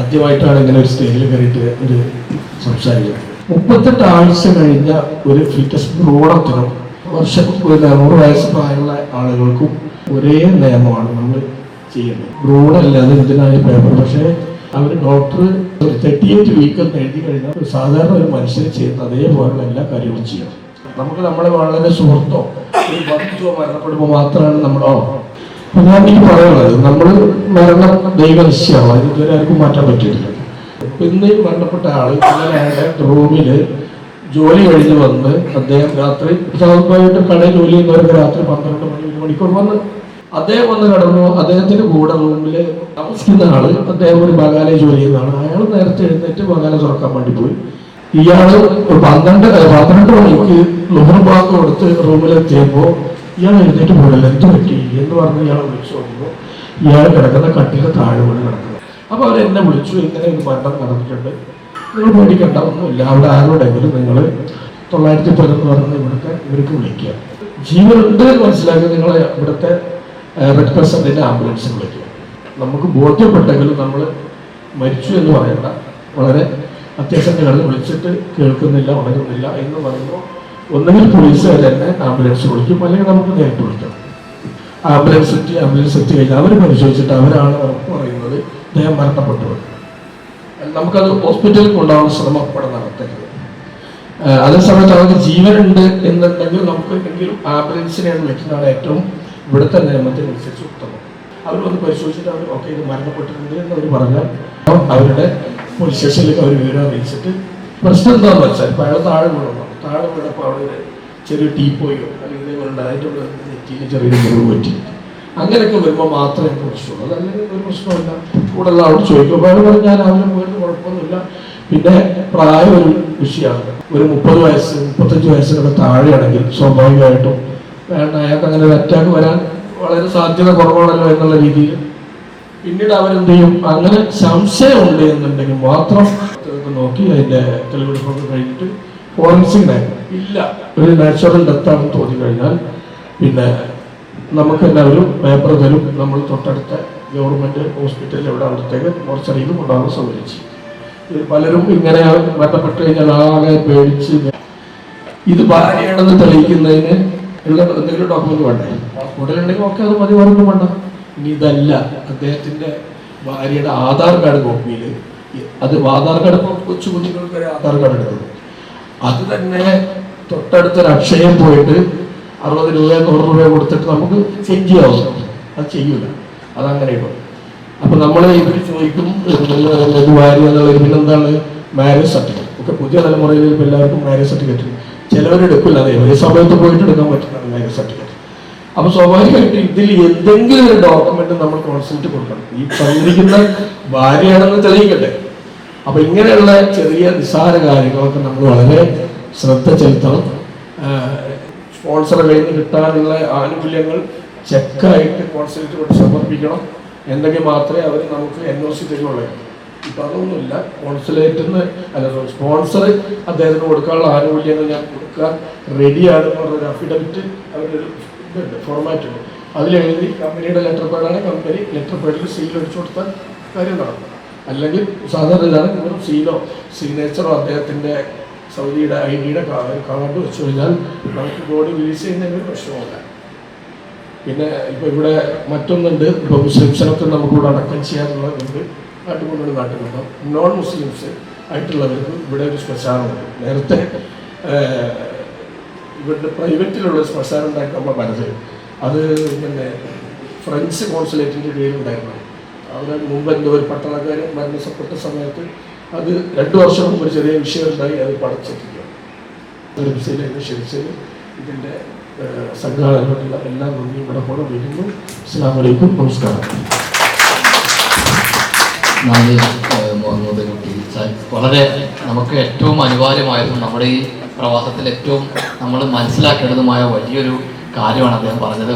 ആദ്യമായിട്ടാണ് ഇങ്ങനെ ഒരു സ്റ്റേജിൽ കയറിയിട്ട് ഒരു സംസാരിക്കുന്നത്. മുപ്പത്തെട്ട് ആഴ്ച കഴിഞ്ഞ ഒരു ഫിറ്റസ് ബ്രോഡത്തിനും വർഷം ഒരു നൂറ് വയസ്സ് പ്രായമുള്ള ആളുകൾക്കും ഒരേ നിയമമാണ് നമ്മൾ ചെയ്യുന്നത്. ബ്രോഡല്ല അത് ഇതിനായ പേപ്പർ? പക്ഷേ അവർ ഡോക്ടർ ഒരു തേർട്ടി എയ്റ്റ് വീക്ക് എഴുതി കഴിഞ്ഞാൽ ഒരു സാധാരണ ഒരു മനുഷ്യർ ചെയ്യുന്ന അതേപോലെയുള്ള എല്ലാ കാര്യങ്ങളും ചെയ്യണം. നമുക്ക് നമ്മളെ വളരെ സുഹൃത്തോ ഒരു ബന്ധുവോ മരണപ്പെടുമ്പോൾ മാത്രമാണ് അപ്പൊ ഞാൻ ഈ പറയുന്നത് നമ്മൾ മരണം ദൈവനിശ്ചയമാണ്? ഇതുവരെ ആർക്കും മാറ്റാൻ പറ്റിയിട്ടില്ല. ഇന്ന് മരണപ്പെട്ട ആൾ ഇന്നലെ റൂമിൽ ജോലി കഴിഞ്ഞ് വന്ന് അദ്ദേഹം രാത്രി സ്വാഭാവികമായിട്ട് കടയിൽ ജോലി ചെയ്യുന്നവർക്ക് രാത്രി പന്ത്രണ്ട് മണി ഒരു മണിക്കൂർ വന്ന് അദ്ദേഹം വന്ന് കിടന്നു. അദ്ദേഹത്തിന്റെ കൂടെ റൂമിൽ താമസിക്കുന്ന ആൾ അദ്ദേഹം ഒരു ബഗാലെ ജോലി ചെയ്യുന്ന ആൾ അയാൾ നേരത്തെ എഴുന്നേറ്റ് ബഗാല തുറക്കാൻ വേണ്ടി പോയി. ഒരു പന്ത്രണ്ട് പന്ത്രണ്ട് മണിക്ക് ലുഹർ ബാഗ് കൊടുത്ത് റൂമിലെത്തിയപ്പോ ഇയാൾ എഴുന്നേറ്റ് പോയില്ല. എന്ത് പറ്റി? എന്ന് പറഞ്ഞ് ഇയാൾ വിളിച്ചു നോക്കുമ്പോൾ ഇയാൾ കിടക്കുന്ന കട്ടിലെ താഴെ വീണ് കിടക്കുന്നത് അപ്പൊ അവർ എന്നെ വിളിച്ചു ഇങ്ങനെ ഒരു മരണം നടന്നിട്ടുണ്ട്? നിങ്ങൾ പേടിക്കണ്ട ഒന്നുമില്ല. അവിടെ ആരോടെങ്കിലും നിങ്ങൾ തൊള്ളായിരത്തി പതിനൊന്ന് പറഞ്ഞ് ഇവിടുത്തെ ഇവർക്ക് വിളിക്കുക. ജീവനുണ്ട് മനസ്സിലാക്കി നിങ്ങൾ ഇവിടുത്തെ റെഡ് ക്രസന്റിന്റെ ആംബുലൻസ് വിളിക്കുക. നമുക്ക് ബോധ്യപ്പെട്ടെങ്കിലും നമ്മൾ മരിച്ചു എന്ന് പറയണ്ട. വളരെ അത്യാവശ്യങ്ങളിൽ വിളിച്ചിട്ട് കേൾക്കുന്നില്ല ഉണരുന്നില്ല എന്ന് പറയുമ്പോൾ ഒന്നുകിൽ പോലീസുകാർ തന്നെ ആംബുലൻസ് വിളിക്കും. അല്ലെങ്കിൽ നമുക്ക് നേരിട്ട് വിളിക്കാം. ആംബുലൻസ് എത്തി ആംബുലൻസ് എത്തി കഴിഞ്ഞാൽ അവർ പരിശോധിച്ചിട്ട് അവരാണ് ഉറപ്പ് പറയുന്നത്. അദ്ദേഹം മരണപ്പെട്ടു. നമുക്കത് ഹോസ്പിറ്റലിൽ കൊണ്ടുപോകാൻ ശ്രമം അവിടെ നടത്തരുത്. അതേസമയത്ത് അതേ സമയത്ത് അവർക്ക് ജീവനുണ്ട് എന്നുണ്ടെങ്കിൽ നമുക്ക് എങ്കിലും ആംബുലൻസിനെയാണ് വിളിക്കുന്നതാണ് ഏറ്റവും ഇവിടുത്തെ നിയമത്തിനനുസരിച്ച് ഉത്തമം. അവർ വന്ന് പരിശോധിച്ചിട്ട് അവർ ഓക്കെ ഇത് മരണപ്പെട്ടിട്ടുണ്ട് എന്ന് അവർ പറഞ്ഞാൽ അവരുടെ പോലീസ് സ്റ്റേഷനിലേക്ക് അവർ വിവരം അറിയിച്ചിട്ട് പ്രശ്നം എന്താണെന്ന് വെച്ചാൽ ഇപ്പോൾ അയാൾ താഴെ വീണു. താഴെ വീണപ്പോൾ അവിടെ ചെറിയ ടീപ്പോയോ അല്ലെങ്കിൽ ഇതേപോലെ ഡയറ്റുള്ള നെറ്റിയിൽ ചെറിയൊരു മുറിവ് പറ്റി. അങ്ങനെയൊക്കെ വരുമ്പോൾ മാത്രമേ പ്രശ്നമുള്ളൂ. അതല്ലെങ്കിൽ ഒരു പ്രശ്നമില്ല കൂടെ അവിടെ ചോദിക്കും. അപ്പോൾ ഞാൻ അവന് പോയിട്ട് കുഴപ്പമൊന്നുമില്ല. പിന്നെ പ്രായം ഒരു വിഷയമാണ്. ഒരു മുപ്പത് വയസ്സ് മുപ്പത്തഞ്ച് വയസ്സിനൊക്കെ താഴെയാണെങ്കിൽ സ്വാഭാവികമായിട്ടും വേണ്ട അയാൾക്ക് അങ്ങനെ ഒരു അറ്റാക്ക് വരാൻ വളരെ സാധ്യത കുറവാണല്ലോ എന്നുള്ള രീതിയിൽ പിന്നീട് അവരെന്ത് ചെയ്യും? അങ്ങനെ സംശയമുണ്ട് എന്നുണ്ടെങ്കിൽ മാത്രം നോക്കി അതിന്റെ തെളിവെടുപ്പൊക്കെ കഴിഞ്ഞിട്ട് ഫോറൻസിക് ഇല്ല. ഒരു നാച്ചുറൽ ഡെത്താണ് തോന്നി കഴിഞ്ഞാൽ പിന്നെ നമുക്ക് എല്ലാവരും പേപ്പർ തരും നമ്മൾ തൊട്ടടുത്ത ഗവൺമെന്റ് ഹോസ്പിറ്റലിൽ എവിടെ അവിടത്തേക്ക് മോർച്ചറിയിൽ കൊണ്ടുപോകാൻ സൗകര്യം പലരും ഇങ്ങനെ ബന്ധപ്പെട്ട് കഴിഞ്ഞാൽ ആകെ പേടിച്ച് ഇത് ഭാര്യയാണെന്ന് തെളിയിക്കുന്നതിന് ഉള്ള എന്തെങ്കിലും ഡോക്യുമെന്റ് വേണ്ടേ? പാസ്പോർട്ടിൽ ഉണ്ടെങ്കിൽ ഒക്കെ അത് മതി വേറൊന്നും വേണ്ട. ഇനി ഇതല്ല. അദ്ദേഹത്തിന്റെ ഭാര്യയുടെ ആധാർ കാർഡ് കോപ്പിയിൽ അത് ആധാർ കാർഡ് കൊച്ചു കുഞ്ഞുങ്ങൾക്ക് ആധാർ കാർഡ് എടുക്കുന്നു. അത് തന്നെ തൊട്ടടുത്തൊരു അക്ഷയം പോയിട്ട് അറുപത് രൂപ നൂറ് രൂപ കൊടുത്തിട്ട് നമുക്ക് ശരിയാവും അത് ചെയ്യൂല. അതങ്ങനെയുള്ളൂ അപ്പൊ നമ്മൾ ഇവർ ചോദിക്കും വാരി പിന്നെ എന്താണ് മാരേജ് സർട്ടിഫിക്കറ്റ് ഒക്കെ പുതിയ തലമുറയിൽ ഇപ്പം എല്ലാവർക്കും മാരേജ് സർട്ടിഫിക്കറ്റ് ചിലവരെടുക്കില്ല അതെ ഒരേ സമയത്ത് പോയിട്ട് എടുക്കാൻ പറ്റുന്നതാണ് മാരേജ് സർട്ടിഫിക്കറ്റ് അപ്പൊ സ്വാഭാവികമായിട്ടും ഇതിൽ എന്തെങ്കിലും ഒരു ഡോക്യുമെന്റ് നമ്മൾ കോൺസെന്റ് കൊടുക്കണം. ഈ പറഞ്ഞിരിക്കുന്ന ഭാര്യയാണെന്ന് തെളിയിക്കട്ടെ. അപ്പൊ ഇങ്ങനെയുള്ള ചെറിയ നിസ്സാര കാര്യങ്ങളൊക്കെ നമ്മൾ വളരെ ശ്രദ്ധ ചെലുത്തണം. സ്പോൺസർ കയ്യിൽ നിന്ന് കിട്ടാനുള്ള ആനുകൂല്യങ്ങൾ ചെക്കായിട്ട് കോൺസുലേറ്റ് കൊണ്ട് സമർപ്പിക്കണം. എന്നെങ്കിൽ മാത്രമേ അവർ നമുക്ക് എൻ ഒ സി തരുള്ളൂ. ഇപ്പം അതൊന്നുമില്ല. കോൺസുലേറ്റിൽ നിന്ന് അല്ല സ്പോൺസർ അദ്ദേഹത്തിന് കൊടുക്കാനുള്ള ആനുകൂല്യങ്ങൾ ഞാൻ കൊടുക്കാൻ റെഡിയാണ് പറഞ്ഞൊരു അഫിഡവിറ്റ് അവരുടെ ഒരു ഇതുണ്ട് ഫോർമാറ്റ് ഉണ്ട്. അതിലെഴുതി കമ്പനിയുടെ ലെറ്റർ പേഡാണ് കമ്പനി ലെറ്റർ പേഡിൽ സീൽ അടിച്ചു കൊടുത്താൽ കാര്യം നടക്കും. അല്ലെങ്കിൽ സാധാരണ ഇതാണ് നിങ്ങൾ സീനോ സിഗ്നേച്ചറോ അദ്ദേഹത്തിന്റെ സൗദിയുടെ ഐ ഡിയുടെ കാർഡ് വെച്ച് കഴിഞ്ഞാൽ നമുക്ക് ബോഡി റിലീസ് ചെയ്യുന്നതിന് പ്രശ്നമില്ല പിന്നെ ഇപ്പം ഇവിടെ മറ്റൊന്നുണ്ട്. ഇപ്പോൾ മുസ്ലിംസിനൊക്കെ നമുക്കിവിടെ അടക്കം ചെയ്യാനുള്ളതുണ്ട് നാട്ടുകൊണ്ടുള്ള നാട്ടിലുണ്ടോ. നോൺ മുസ്ലിംസ് ആയിട്ടുള്ളവർക്ക് ഇവിടെ ഒരു ശ്മശാനമുണ്ട്. നേരത്തെ ഇവരുടെ പ്രൈവറ്റിലുള്ള ശ്മശാനം നമ്മൾ മനസ്സിൽ അത് പിന്നെ ഫ്രഞ്ച് കോൺസുലേറ്റിന്റെ കീഴിലുണ്ടായിരുന്നു. അവിടെ മുമ്പ് എന്തോ ഒരു പട്ടണക്കാരൻ മരണപ്പെട്ട സമയത്ത് അത് രണ്ട് വർഷം മുമ്പ് ഒരു ചെറിയ വിഷയം ഉണ്ടായി അത് പടച്ചിട്ടില്ല അതിന്റെ ക്ഷണിച്ചത് ഇതിന്റെ സംഘാടകരോടുള്ള എല്ലാ നന്ദിയും ഇവിടെ കൂടെ വരുന്നു അസ്സാം വലൈക്കും നമസ്കാരം വളരെ നമുക്ക് ഏറ്റവും അനിവാര്യമായതും നമ്മുടെ ഈ പ്രവാസത്തിൽ ഏറ്റവും നമ്മൾ മനസ്സിലാക്കേണ്ടതുമായ വലിയൊരു കാര്യമാണ് അദ്ദേഹം പറഞ്ഞത്.